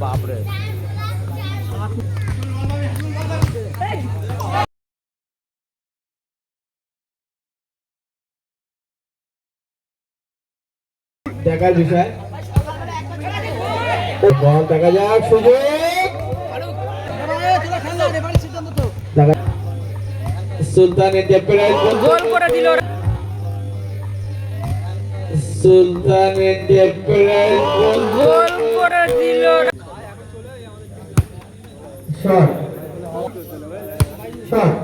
বাপরে। দেখার বিষয়। বল দেখা যাক সুযোগ। দেখা সুলতান এন্টারপ্রাইজ গোল করে দিল সুলতান এন্টারপ্রাইজ গোল করে দিল। শট। শট।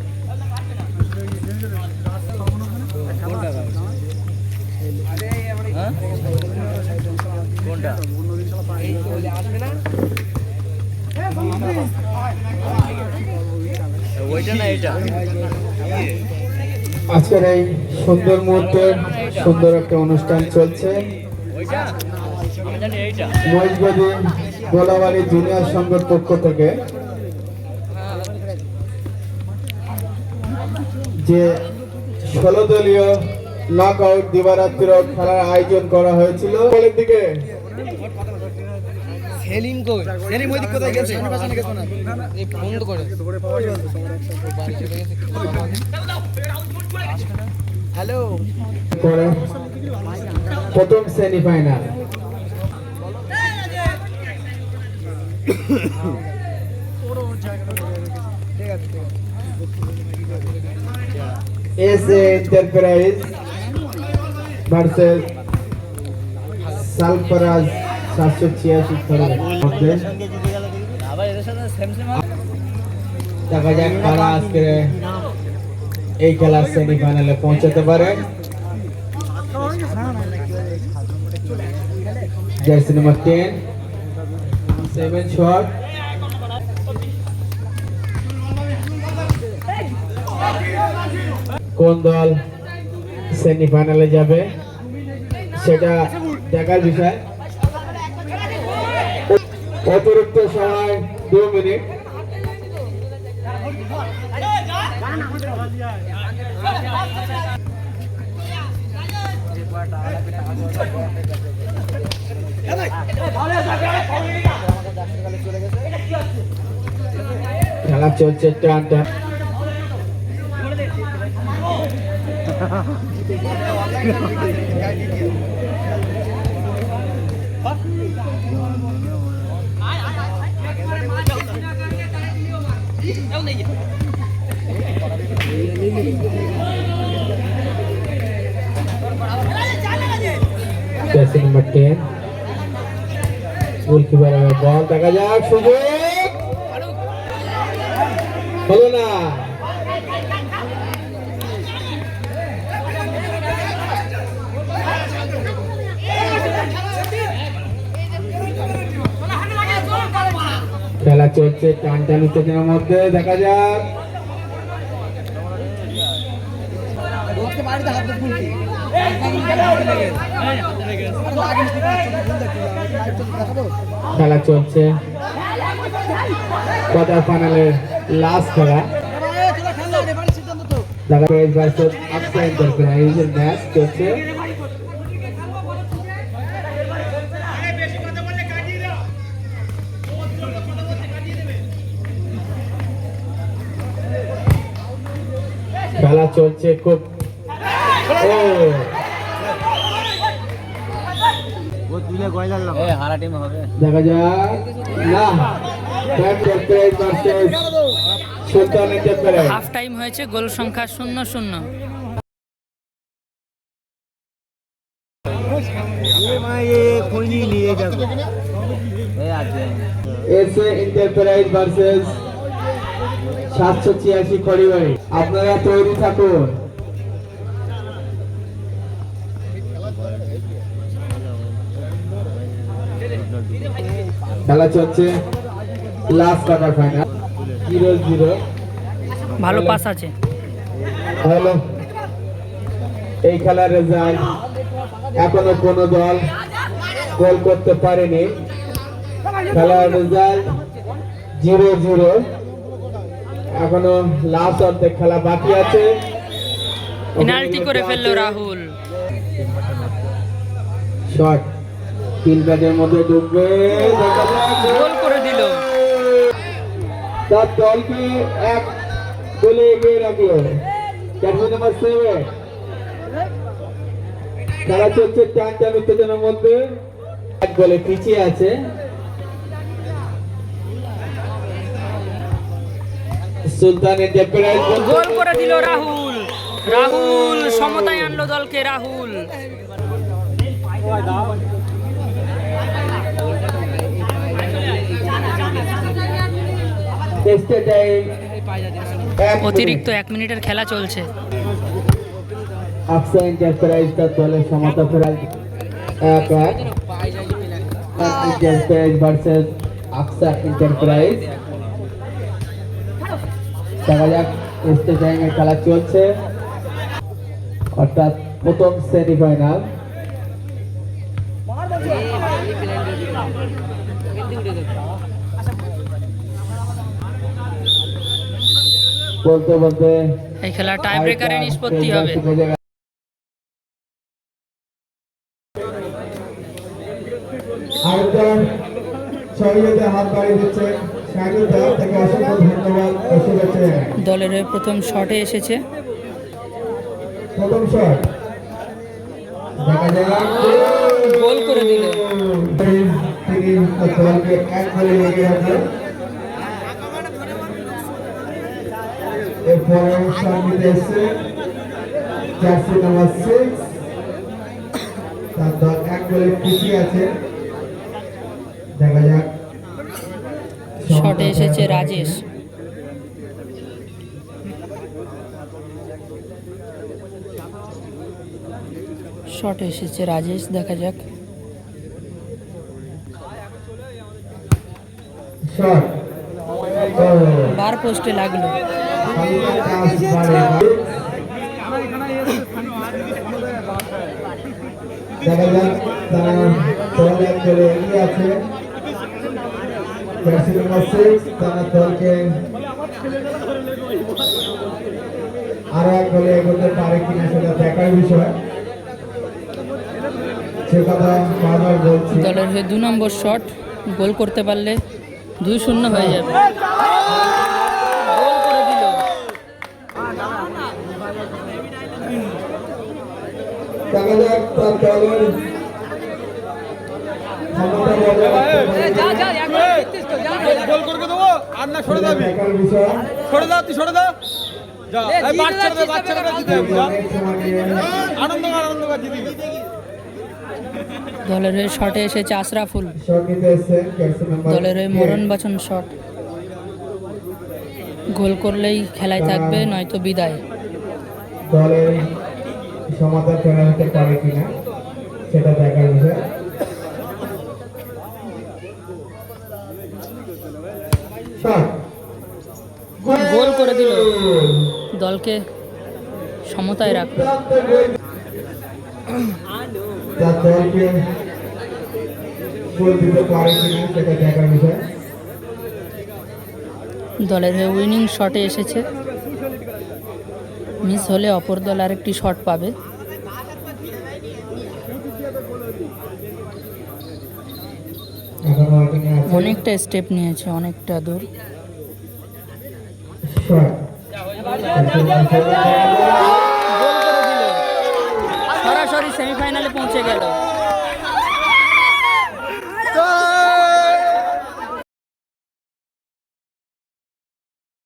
আজকের এই সুন্দর মুহূর্তে সুন্দর একটা অনুষ্ঠান চলছে। এইটা। গোলাবাড়ি জুনিয়র সংঘের পক্ষ থেকে যে ষোলো দলীয় নক আউট দিবারাত্র খেলার আয়োজন করা হয়েছিল। দিকে। সেলিম কই? সেলিম ওই দিক কোথায় গেছে? পাশে গেছে না এই বন্ধ করে। হ্যালো। করে প্রথম semifinal. S enterprise versus Sarfaraz সাতশো ছিয়াশি মধ্যে দেখা যাক কারা আজকে এই খেলার সেমিফাইনালে পৌঁছাতে পারে। Jersey number ten seven shot কোন দল সেমিফাইনালে যাবে, সেটা দেখার বিষয়। অতিরিক্ত সময় দু মিনিট। খেলা চলছে টান টান। Jersey number ten goalkeeper ball দেখা যাক সুযোগ হলো না খেলা চলছে টান টান উত্তেজনার মধ্যে, দেখা যাক। খেলা চলছে। কোয়ার্টার ফাইনালের লাস্ট খেলা। দেখা ভার্সেস আকসা এন্টারপ্রাইজের ম্যাচ চলছে। খেলা চলছে খুব। ও। এ হারা টিম হবে। দেখা যাক। না enterprise versus Sultan enterprise half time হয়েছে গোল সংখ্যা শূন্য শূন্য। এসএ এন্টারপ্রাইজ ভার্সেস সাতশো ছিয়াশি খড়িবাড়ি আপনারা তৈরি থাকুন। খেলা চলছে। Last quarter final zero zero ভালো পাস আছে। হলো এই খেলার রেজাল্ট এখনও কোনো দল গোল করতে পারেনি। খেলার রেজাল্ট জিরো জিরো এখনও লাস্ট অর্ধেক খেলা বাকি আছে। পেনাল্টি করে ফেলল রাহুল। শট তিন ব্যাটের মধ্যে ঢুকবে গোল করে দিল। তার দলকে এক গোলে এগিয়ে রাখল। ক্যাপ্টেন নাম্বার সেভেন খেলা চলছে টান টান উত্তেজনার মধ্যে। এক গোলে পিছিয়ে আছে। সুলতান এন্টারপ্রাইজ গোল করে দিল রাহুল। রাহুল সমতায় আনলো দলকে রাহুল। অতিরিক্ত এক মিনিটের খেলা চলছে। তার দলের সমতা এক এক। এন্টারপ্রাইজ ভার্সেস আকসা এন্টারপ্রাইজ দেখা যাক টেস্টে টাইমে খেলা চলছে। অর্থাৎ প্রথম সেমিফাইনাল বলতে বলতে এই খেলা টাই ব্রেকারে নিষ্পত্তি হবে। আরেকজন ছবিতে হাত বাড়িয়ে দিচ্ছেন দলের হয়ে প্রথম শটে এসেছে। শট। গোল করে দিল। তিনি তার দলকে এক গোলে এগিয়ে রাখলেন এরপরে সামনে এসছে। জার্সি নাম্বার সিক্স তার দল এক গোলে পিছিয়ে আছে। দেখা যাক। শটে এসেছে রাজেশ। শটে এসেছে রাজেশ দেখা যাক। বার পোস্টে লাগল। দেখা যাক তারা দল এক করে এগিয়ে আছে। জার্সি নাম্বার সিক্স তারা দলকে আরও এক গোলে এগোতে পারে কিনা সেটা দেখার বিষয়। দলের হয়ে দু নম্বর শট গোল করতে পারলে দুই শূন্য হয়ে যাবে। গোল করে দিল। গোল দেবো আর না সরে যাবি। সরে দাও তুই সরে যা। বাচ্চারা আনন্দ আনন্দ দলের হয়ে শটে এসেছে আশরাফুল দলের হয়ে মরণ বাচন শট গোল করলেই খেলায় থাকবে নয়তো বিদায়। দলের সমাধান করা হতে পারে কিনা সেটা দেখার বিষয়। গোল করে দিল। দলকে সমতায় রাখল তার দলকে গোল দিতে পারে কিনা সেটা দেখার বিষয়। দলের হয়ে উইনিং শটে এসেছে। মিস হলে অপর দল আরেকটি শট পাবে। অনেকটা স্টেপ নিয়েছে অনেকটা দূর। শট গোল করে দিল সরাসরি সেমিফাইনালে পৌঁছে গেল।